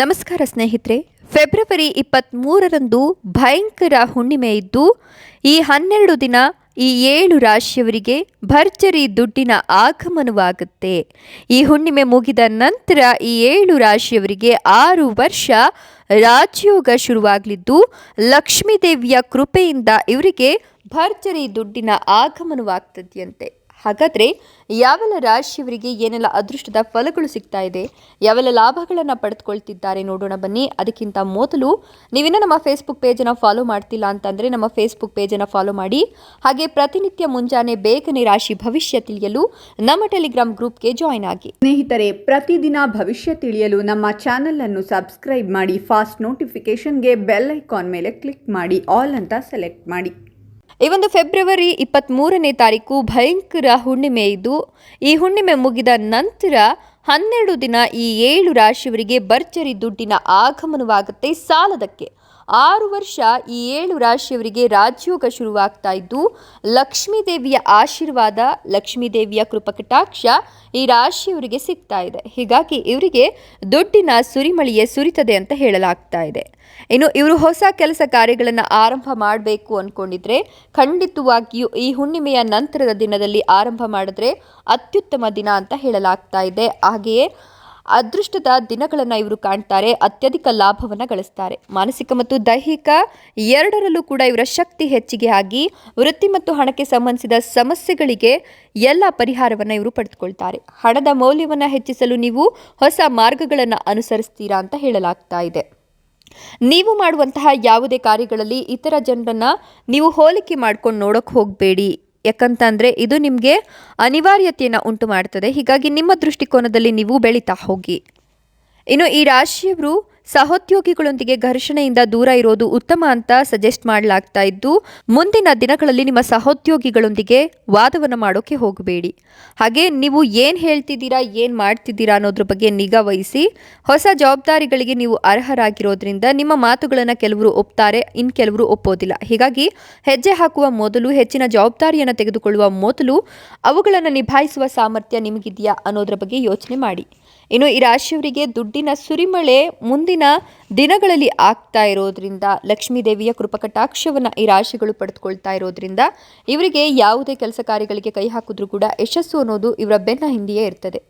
ನಮಸ್ಕಾರ ಸ್ನೇಹಿತರೆ. ಫೆಬ್ರವರಿ ಇಪ್ಪತ್ತ್ಮೂರರಂದು ಭಯಂಕರ ಹುಣ್ಣಿಮೆ ಇದ್ದು, ಈ ಹನ್ನೆರಡು ದಿನ ಈ ಏಳು ರಾಶಿಯವರಿಗೆ ಭರ್ಜರಿ ದುಡ್ಡಿನ ಆಗಮನವಾಗುತ್ತೆ. ಈ ಹುಣ್ಣಿಮೆ ಮುಗಿದ ನಂತರ ಈ ಏಳು ರಾಶಿಯವರಿಗೆ ಆರು ವರ್ಷ ರಾಜಯೋಗ ಶುರುವಾಗಲಿದ್ದು, ಲಕ್ಷ್ಮೀದೇವಿಯ ಕೃಪೆಯಿಂದ ಇವರಿಗೆ ಭರ್ಜರಿ ದುಡ್ಡಿನ ಆಗಮನವಾಗ್ತದೆಯಂತೆ. ಹಾಗಾದರೆ ಯಾವೆಲ್ಲ ರಾಶಿಯವರಿಗೆ ಏನೆಲ್ಲ ಅದೃಷ್ಟದ ಫಲಗಳು ಸಿಗ್ತಾ ಇದೆ, ಯಾವೆಲ್ಲ ಲಾಭಗಳನ್ನು ಪಡೆದುಕೊಳ್ತಿದ್ದಾರೆ ನೋಡೋಣ ಬನ್ನಿ. ಅದಕ್ಕಿಂತ ಮೊದಲು ನೀವಿನ್ನೂ ನಮ್ಮ ಫೇಸ್ಬುಕ್ ಪೇಜನ್ನು ಫಾಲೋ ಮಾಡ್ತಿಲ್ಲ ಅಂತಂದರೆ ನಮ್ಮ ಫೇಸ್ಬುಕ್ ಪೇಜನ್ನು ಫಾಲೋ ಮಾಡಿ. ಹಾಗೆ ಪ್ರತಿನಿತ್ಯ ಮುಂಜಾನೆ ಬೇಗನೆ ರಾಶಿ ಭವಿಷ್ಯ ತಿಳಿಯಲು ನಮ್ಮ ಟೆಲಿಗ್ರಾಮ್ ಗ್ರೂಪ್ಗೆ ಜಾಯ್ನ್ ಆಗಿ. ಸ್ನೇಹಿತರೆ, ಪ್ರತಿದಿನ ಭವಿಷ್ಯ ತಿಳಿಯಲು ನಮ್ಮ ಚಾನೆಲ್ ಅನ್ನು ಸಬ್ಸ್ಕ್ರೈಬ್ ಮಾಡಿ ಫಾಸ್ಟ್ ನೋಟಿಫಿಕೇಶನ್ಗೆ ಬೆಲ್ ಐಕಾನ್ ಮೇಲೆ ಕ್ಲಿಕ್ ಮಾಡಿ ಆಲ್ ಅಂತ ಸೆಲೆಕ್ಟ್ ಮಾಡಿ. ಈ ಒಂದು ಫೆಬ್ರವರಿ ಇಪ್ಪತ್ತ್ಮೂರನೇ ತಾರೀಕು ಭಯಂಕರ ಹುಣ್ಣಿಮೆ ಇದ್ದು ಈ ಹುಣ್ಣಿಮೆ ಮುಗಿದ ನಂತರ ಹನ್ನೆರಡು ದಿನ ಈ ಏಳು ರಾಶಿಯವರಿಗೆ ಭರ್ಜರಿ ದುಡ್ಡಿನ ಆಗಮನವಾಗುತ್ತೆ ಸಾಲದಕ್ಕೆ. ಆರು ವರ್ಷ ಈ ಏಳು ರಾಶಿಯವರಿಗೆ ರಾಜಯೋಗ ಶುರುವಾಗ್ತಾ ಇದ್ದು, ಲಕ್ಷ್ಮೀದೇವಿಯ ಆಶೀರ್ವಾದ, ಲಕ್ಷ್ಮೀದೇವಿಯ ಕೃಪಕಟಾಕ್ಷ ಈ ರಾಶಿಯವರಿಗೆ ಸಿಗ್ತಾ ಇದೆ. ಹೀಗಾಗಿ ಇವರಿಗೆ ದುಡ್ಡಿನ ಸುರಿಮಳಿಯೇ ಸುರಿತದೆ ಅಂತ ಹೇಳಲಾಗ್ತಾ ಇದೆ. ಇನ್ನು ಇವರು ಹೊಸ ಕೆಲಸ ಕಾರ್ಯಗಳನ್ನು ಆರಂಭ ಮಾಡಬೇಕು ಅಂದ್ಕೊಂಡಿದ್ರೆ ಖಂಡಿತವಾಗಿಯೂ ಈ ಹುಣ್ಣಿಮೆಯ ನಂತರದ ದಿನದಲ್ಲಿ ಆರಂಭ ಮಾಡಿದ್ರೆ ಅತ್ಯುತ್ತಮ ದಿನ ಅಂತ ಹೇಳಲಾಗ್ತಾ ಇದೆ. ಹಾಗೆಯೇ ಅದೃಷ್ಟದ ದಿನಗಳನ್ನು ಇವರು ಕಾಣ್ತಾರೆ, ಅತ್ಯಧಿಕ ಲಾಭವನ್ನು ಗಳಿಸ್ತಾರೆ. ಮಾನಸಿಕ ಮತ್ತು ದೈಹಿಕ ಎರಡರಲ್ಲೂ ಕೂಡ ಇವರ ಶಕ್ತಿ ಹೆಚ್ಚಿಗೆ ಆಗಿ ವೃತ್ತಿ ಮತ್ತು ಹಣಕ್ಕೆ ಸಂಬಂಧಿಸಿದ ಸಮಸ್ಯೆಗಳಿಗೆ ಎಲ್ಲ ಪರಿಹಾರವನ್ನು ಇವರು ಪಡೆದುಕೊಳ್ತಾರೆ. ಹಣದ ಮೌಲ್ಯವನ್ನು ಹೆಚ್ಚಿಸಲು ನೀವು ಹೊಸ ಮಾರ್ಗಗಳನ್ನು ಅನುಸರಿಸ್ತೀರಾ ಅಂತ ಹೇಳಲಾಗ್ತಾ ಇದೆ. ನೀವು ಮಾಡುವಂತಹ ಯಾವುದೇ ಕಾರ್ಯಗಳಲ್ಲಿ ಇತರ ಜನರನ್ನು ನೀವು ಹೋಲಿಕೆ ಮಾಡ್ಕೊಂಡು ನೋಡೋಕೆ ಹೋಗಬೇಡಿ. ಯಾಕಂತಂದರೆ ಇದು ನಿಮಗೆ ಅನಿವಾರ್ಯತೆಯನ್ನು ಉಂಟು ಮಾಡ್ತದೆ ಹೀಗಾಗಿ ನಿಮ್ಮ ದೃಷ್ಟಿಕೋನದಲ್ಲಿ ನೀವು ಬೆಳೀತಾ ಹೋಗಿ. ಇನ್ನು ಈ ರಾಶಿಯವರು ಸಹೋದ್ಯೋಗಿಗಳೊಂದಿಗೆ ಘರ್ಷಣೆಯಿಂದ ದೂರ ಇರೋದು ಉತ್ತಮ ಅಂತ ಸಜೆಸ್ಟ್ ಮಾಡಲಾಗ್ತಾ ಇದ್ದು, ಮುಂದಿನ ದಿನಗಳಲ್ಲಿ ನಿಮ್ಮ ಸಹೋದ್ಯೋಗಿಗಳೊಂದಿಗೆ ವಾದವನ್ನು ಮಾಡೋಕೆ ಹೋಗಬೇಡಿ. ಹಾಗೆ ನೀವು ಏನು ಹೇಳ್ತಿದ್ದೀರಾ, ಏನು ಮಾಡ್ತಿದ್ದೀರಾ ಅನ್ನೋದ್ರ ಬಗ್ಗೆ ನಿಗಾ ವಹಿಸಿ. ಹೊಸ ಜವಾಬ್ದಾರಿಗಳಿಗೆ ನೀವು ಅರ್ಹರಾಗಿರೋದ್ರಿಂದ ನಿಮ್ಮ ಮಾತುಗಳನ್ನು ಕೆಲವರು ಒಪ್ತಾರೆ ಇನ್ನು ಕೆಲವರು ಒಪ್ಪೋದಿಲ್ಲ. ಹೀಗಾಗಿ ಹೆಜ್ಜೆ ಹಾಕುವ ಮೊದಲು, ಹೆಚ್ಚಿನ ಜವಾಬ್ದಾರಿಯನ್ನು ತೆಗೆದುಕೊಳ್ಳುವ ಮೊದಲು, ಅವುಗಳನ್ನು ನಿಭಾಯಿಸುವ ಸಾಮರ್ಥ್ಯ ನಿಮಗಿದೆಯಾ ಅನ್ನೋದ್ರ ಬಗ್ಗೆ ಯೋಚನೆ ಮಾಡಿ. ಇನ್ನು ಈ ರಾಶಿಯವರಿಗೆ ದುಡ್ಡಿನ ಸುರಿಮಳೆ ಮುಂದಿನ ದಿನಗಳಲ್ಲಿ ಆಗ್ತಾ ಇರೋದ್ರಿಂದ ಲಕ್ಷ್ಮೀ ದೇವಿಯ ಕೃಪಕಟಾಕ್ಷವನ್ನು ಈ ರಾಶಿಗಳು ಪಡೆದುಕೊಳ್ತಾ ಇರೋದ್ರಿಂದ ಇವರಿಗೆ ಯಾವುದೇ ಕೆಲಸ ಕಾರ್ಯಗಳಿಗೆ ಕೈ ಹಾಕಿದ್ರೂ ಕೂಡ ಯಶಸ್ಸು ಅನ್ನೋದು ಇವರ ಬೆನ್ನ ಹಿಂದೆಯೇ ಇರ್ತದೆ.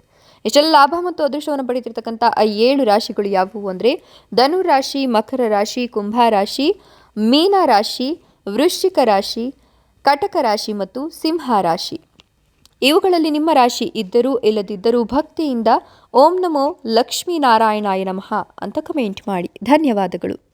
ಇಷ್ಟೆಲ್ಲ ಲಾಭ ಮತ್ತು ಅದೃಷ್ಟವನ್ನು ಪಡೆದಿರ್ತಕ್ಕಂಥ ಆ ಏಳು ರಾಶಿಗಳು ಯಾವುವು ಅಂದರೆ ಧನು ರಾಶಿ, ಮಕರ ರಾಶಿ, ಕುಂಭ ರಾಶಿ, ಮೀನ ರಾಶಿ, ವೃಶ್ಚಿಕ ರಾಶಿ, ಕಟಕ ರಾಶಿ ಮತ್ತು ಸಿಂಹ ರಾಶಿ. ಇವುಗಳಲ್ಲಿ ನಿಮ್ಮ ರಾಶಿ ಇದ್ದರೂ ಇಲ್ಲದಿದ್ದರೂ ಭಕ್ತಿಯಿಂದ ಓಂ ನಮೋ ಲಕ್ಷ್ಮೀನಾರಾಯಣಾಯ ನಮಃ ಅಂತ ಕಮೆಂಟ್ ಮಾಡಿ. ಧನ್ಯವಾದಗಳು.